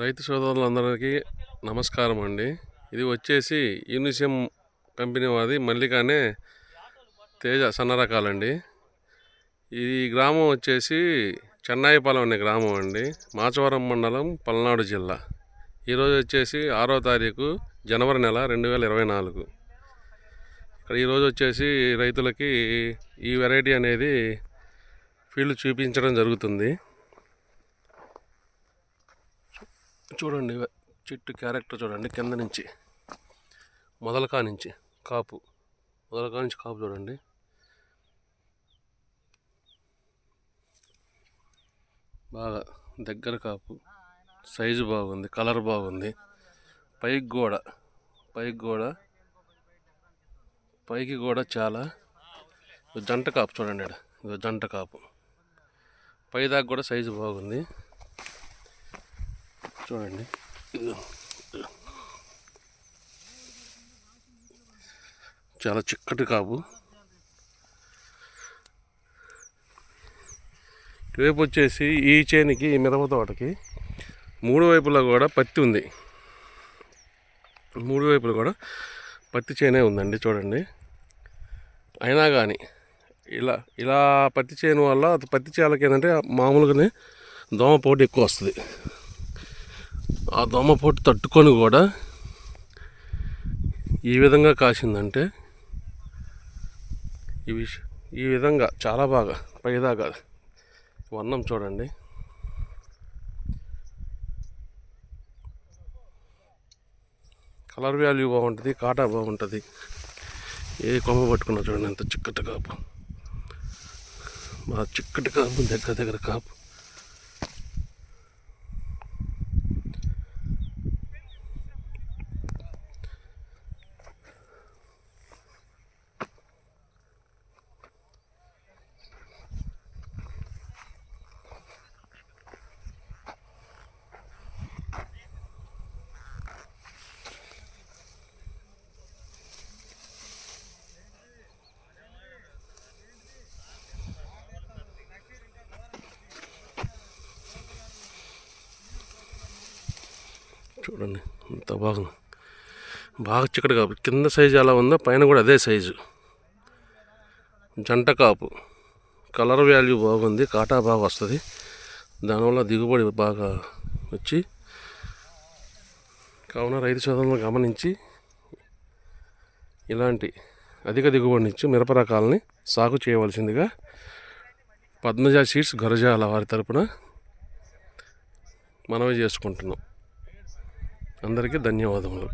రైతు సోదరులందరికీ నమస్కారం అండి. ఇది వచ్చేసి యూనిసియం కంపెనీ వాది మల్లికానే తేజ సన్న రకాలండి. ఈ గ్రామం వచ్చేసి చెన్నాయిపాలెం అనే గ్రామం అండి. మాచవరం మండలం పల్నాడు జిల్లా. ఈరోజు వచ్చేసి ఆరో తారీఖు జనవరి నెల రెండు వేల ఇరవై నాలుగు. ఇక్కడ ఈరోజు వచ్చేసి రైతులకి ఈ వెరైటీ అనేది ఫీల్డ్ చూపించడం జరుగుతుంది. చూడండి చెట్టు క్యారెక్టర్ చూడండి కింద నుంచి మొదలకా నుంచి కాపు మొదలకా నుంచి కాపు చూడండి. బాగా దగ్గర కాపు సైజు బాగుంది కలర్ బాగుంది. పైకి కూడా పైకి కూడా పైకి కూడా చాలా. జంట కాపు చూడండి ఇక్కడ జంట కాపు. పైదాకా కూడా సైజు బాగుంది. చూడండి. చాలా చిక్కటి కాపు. ఇటువైపు వచ్చేసి ఈ చేనికి ఈ మిరప తోటకి మూడు వైపులా కూడా పత్తి ఉంది. మూడు వైపులు కూడా పత్తి చేనే ఉందండి చూడండి. అయినా కానీ ఇలా ఇలా పత్తి చేను వల్ల పత్తి చేలకి ఏంటంటే మామూలుగానే దోమ పోటీ ఎక్కువ వస్తుంది. ఆ దోమపోటు తట్టుకొని కూడా ఈ విధంగా కాసిందంటే ఈ విష ఈ విధంగా చాలా బాగా పైదాకా వర్ణం చూడండి. కలర్ వాల్యూ బాగుంటుంది కాటా బాగుంటుంది. ఏ కొమ్మ పట్టుకున్నా చూడండి ఎంత చిక్కటి కాపు. బాగా చిక్కటి కాపు దగ్గర దగ్గర కాపు. చూడండి ఎంత బాగుంది. బాగా చిక్కటి కాపు. కింద సైజు ఎలా ఉందో పైన కూడా అదే సైజు. జంట కాపు. కలర్ వాల్యూ బాగుంది కాటా బాగా వస్తుంది. దానివల్ల దిగుబడి బాగా వచ్చి కావున రైతు సోదరులను గమనించి ఇలాంటి అధిక దిగుబడినిచ్చి మిరప రకాలని సాగు చేయవలసిందిగా పద్మజా సీడ్స్ గరజాల వారి తరపున మనవి చేసుకుంటున్నాం. అందరికీ ధన్యవాదములు.